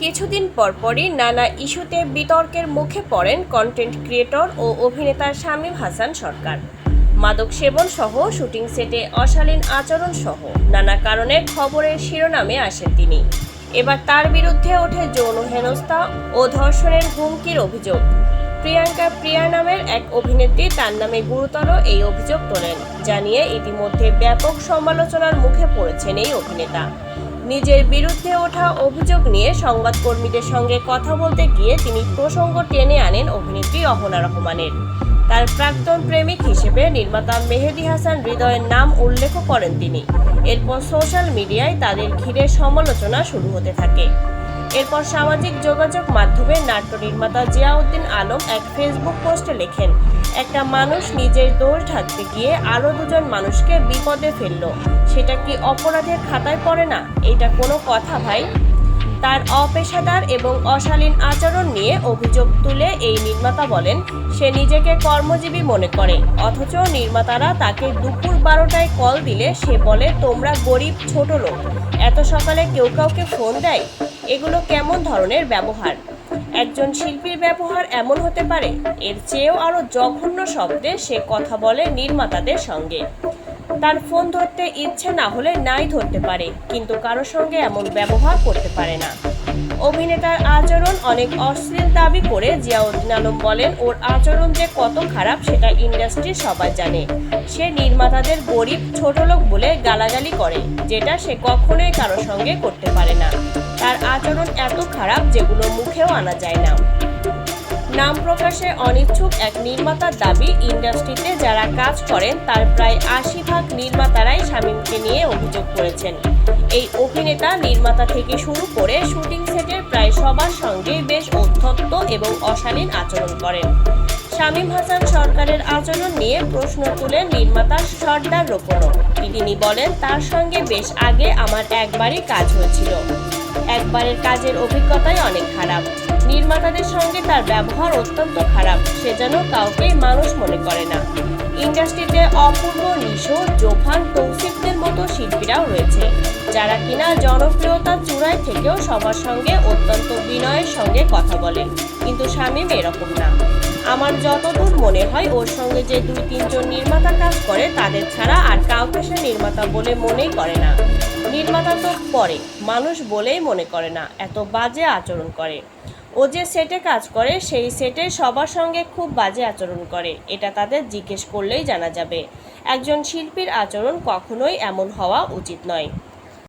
কিছুদিন পরপরই নানা ইস্যুতে বিতর্কের মুখে পড়েন কন্টেন্ট ক্রিয়েটর ও অভিনেতা শামীম হাসান সরকার। মাদক সেবন সহ শুটিং সেটে অশালীন আচরণ সহ নানা কারণে খবরের শিরোনামে আসেন তিনি। এবার তার বিরুদ্ধে ওঠে যৌন হেনস্থা ও ধর্ষণের হুমকির অভিযোগ। প্রিয়াঙ্কা প্রিয়া নামের এক অভিনেত্রী তার নামে গুরুতর এই অভিযোগ তোলেন, জানিয়ে ইতিমধ্যে ব্যাপক সমালোচনার মুখে পড়েছেন এই অভিনেতা। নিজের বিরুদ্ধে ওঠা অভিযোগ নিয়ে সংবাদকর্মীদের সঙ্গে কথা বলতে গিয়ে তিনি প্রসঙ্গ টেনে আনেন অভিনেত্রী অহনা রহমানের। তার প্রাক্তন প্রেমিক হিসেবে নির্মাতা মেহেদি হাসান হৃদয়ের নাম উল্লেখ করেন তিনি। এরপর সোশ্যাল মিডিয়ায় তাদের ঘিরে সমালোচনা শুরু হতে থাকে। এরপর সামাজিক যোগাযোগ মাধ্যমে নাট্য নির্মাতা জিয়াউদ্দিন আলম এক ফেসবুক পোস্টে লেখেন, একটা মানুষ নিজের দোষ ঢাকতে গিয়ে আরও দুজন মানুষকে বিপদে ফেলল। সেটা কি অপরাধের খাতায় পড়ে না? এটা কোনো কথা ভাই? তার অপেশাদার এবং অশালীন আচরণ নিয়ে অভিযোগ তুলে এই নির্মাতা বলেন, সে নিজেকে কর্মজীবী মনে করে, অথচ নির্মাতারা তাকে দুপুর বারোটায় কল দিলে সে বলে, তোমরা গরিব ছোট লোক, এত সকালে কেউ কাউকে ফোন দেয়? এগুলো কেমন ধরনের ব্যবহার? একজন শিল্পীর ব্যবহার এমন হতে পারে, এর চেয়েও আরও জঘন্য শব্দে সে কথা বলে নির্মাতাদের সঙ্গে। তার ফোন ধরতে ইচ্ছে না হলে নাই ধরতে পারে, কিন্তু কারও সঙ্গে এমন ব্যবহার করতে পারে না। অভিনেতার আচরণ অনেক অশ্লীল দাবি করে জিয়াউদ্দিন আলম বলেন, ওর আচরণ যে কত খারাপ সেটা ইন্ডাস্ট্রি সবাই জানে। সে নির্মাতাদের গরিব ছোট লোক বলে গালাগালি করে, যেটা সে কখনোই কারও সঙ্গে করতে পারে না। তার আচরণ এত খারাপ যেগুলো মুখেও আনা যায় না। নাম প্রকাশে অনিচ্ছুক এক নির্মাতার দাবি, ইন্ডাস্ট্রিতে যারা কাজ করেন, তার প্রায় আশি ভাগ নির্মাতারাই শামীমকে নিয়ে অভিযোগ করেছেন। এই অভিনেতা নির্মাতা থেকে শুরু করে শুটিং সেটের প্রায় সবার সঙ্গেই বেশ অধ্যত্ত এবং অশালীন আচরণ করেন। শামীম হাসান সরকারের আচরণ নিয়ে প্রশ্ন তুলে নির্মাতা সর্দার রোপণও তিনি বলেন, তার সঙ্গে বেশ আগে আমার একবারই কাজ হয়েছিল। একবারের কাজের অভিজ্ঞতাই অনেক খারাপ। নির্মাতাদের সঙ্গে তার ব্যবহার অত্যন্ত খারাপ, সে যেন কাউকেই মানুষ মনে করে না। ইন্ডাস্ট্রিতে অপূর্ব নিশো, জোফান তৌসিফদের মতো শিল্পীরাও রয়েছে, যারা কিনা জনপ্রিয়তার চূড়ায় থেকেও সবার সঙ্গে অত্যন্ত বিনয়ের সঙ্গে কথা বলে। কিন্তু শামীম এরকম না। আমার যতদূর মনে হয়, ওর সঙ্গে যে দুই তিনজন নির্মাতা কাজ করে, তাদের ছাড়া আর কাউকে সে নির্মাতা বলে মনেই করে না। নির্মাতা তো পরে, মানুষ বলেই মনে করে না, এত বাজে আচরণ করে। ও যে সেটে কাজ করে, সেই সেটে সবার সঙ্গে খুব বাজে আচরণ করে, এটা তাদের জিজ্ঞেস করলেই জানা যাবে। একজন শিল্পীর আচরণ কখনোই এমন হওয়া উচিত নয়।